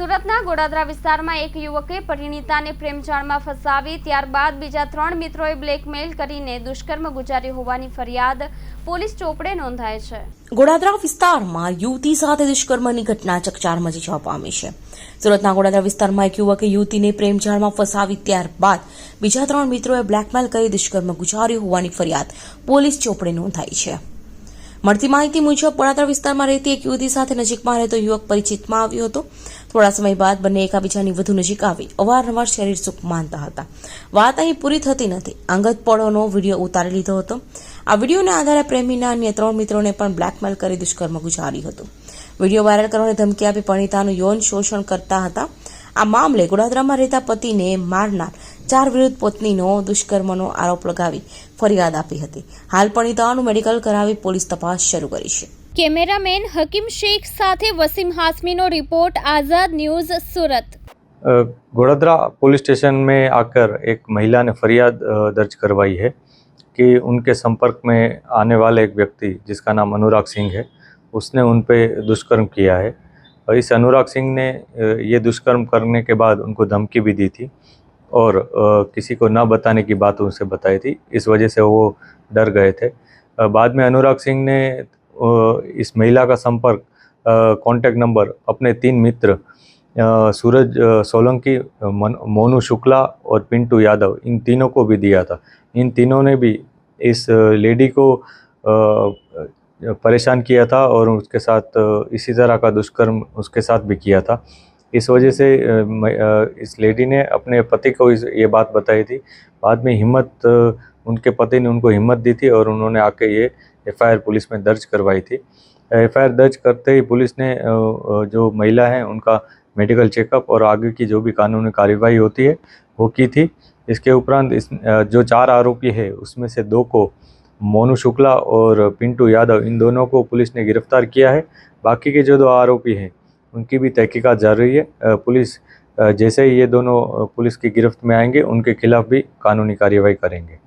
સુરતના ગોડાદરા વિસ્તારમાં એક યુવકે પરિણીતાને પ્રેમજાળમાં ફસાવી, ત્યારબાદ બીજા ત્રણ મિત્રોએ બ્લેકમેલ કરીને દુષ્કર્મ ગુજાર્યું હોવાની ફરિયાદ પોલીસ ચોપડે નોંધાય છે. ગોડાદરા વિસ્તારમાં યુવતી સાથે દુષ્કર્મની ઘટના ચકચાર મચી જવા પામી છે. સુરતના ગોડાદરા વિસ્તારમાં એક યુવકે યુવતીને પ્રેમજાળમાં ફસાવી, ત્યારબાદ બીજા ત્રણ મિત્રોએ બ્લેકમેલ કરી દુષ્કર્મ ગુજાર્યું હોવાની ફરિયાદ પોલીસ ચોપડે નોંધાઈ છે. મળતી માહિતી મુજબ ગોડાદરા વિસ્તારમાં રહેતી એક યુવતી સાથે નજીકમાં રહેતો યુવક પરિચિતમાં આવ્યો હતો. થોડા સમય બાદ બંને એકાબીજાની વધુ નજીક આવી. અવારનવાર શરીર સુખ માનતા હતા. વાત અહીં પૂરી થતી નથી. અંગત પળોનો વીડિયો ઉતારી લીધો હતો. આ વિડીયોના આધારે પ્રેમીના અન્ય ત્રણ મિત્રોને પણ બ્લેકમેલ કરી દુષ્કર્મ ગુજાર્યું હતું. વીડિયો વાયરલ કરવાની ધમકી આપી પરિણીતાનું યૌન શોષણ કરતા હતા. આ મામલે ગોડાદરામાં રહેતા પતિને મારનાર ચાર વિરુદ્ધ પત્નીનો દુષ્કર્મનો આરોપ લગાવી ફરિયાદ આપી હતી. હાલ પરિણીતાનું મેડિકલ કરાવી પોલીસ તપાસ શરૂ કરી છે. કેમેરામેન હકીમ શેખ સાથે વસીમ હાસમીનો રિપોર્ટ આઝાદ ન્યૂઝ સુરત अ, गोड़ादरा पुलिस स्टेशन में आकर एक महिला ने फरियाद अ, दर्ज करवाई है कि उनके संपर्क में आने वाले एक व्यक्ति जिसका नाम अनुराग सिंह है उसने उन पे दुष्कर्म किया है और इस अनुराग सिंह ने अ, ये दुष्कर्म करने के बाद उनको धमकी भी दी थी और अ, किसी को न बताने की बात उनसे बताई थी इस वजह से वो डर गए थे अ, बाद में अनुराग सिंह ने अ, इस महिला का संपर्क कांटेक्ट नंबर अपने तीन मित्र सूरज सोलंकी, मोनू शुक्ला और पिंटू यादव, इन तीनों को भी दिया था। इन तीनों ने भी इस लेडी को परेशान किया था और उसके साथ इसी तरह का दुष्कर्म उसके साथ भी किया था। इस वजह से इस लेडी ने अपने पति को ये बात बताई थी। बाद में हिम्मत उनके पति ने उनको हिम्मत दी थी और उन्होंने आके ये एफआईआर पुलिस में दर्ज करवाई थी। एफआईआर दर्ज करते ही पुलिस ने जो महिला है, उनका मेडिकल चेकअप और आगे की जो भी कानूनी कार्यवाही होती है, वो की थी। इसके उपरांत इस जो चार आरोपी है, उसमें से दो को मोनू शुक्ला और पिंटू यादव, इन दोनों को पुलिस ने गिरफ़्तार किया है। बाकी के जो दो आरोपी हैं, उनकी भी तहकीकात जारी है। पुलिस जैसे ही ये दोनों पुलिस की गिरफ्त में आएँगे, उनके खिलाफ भी कानूनी कार्रवाई करेंगे।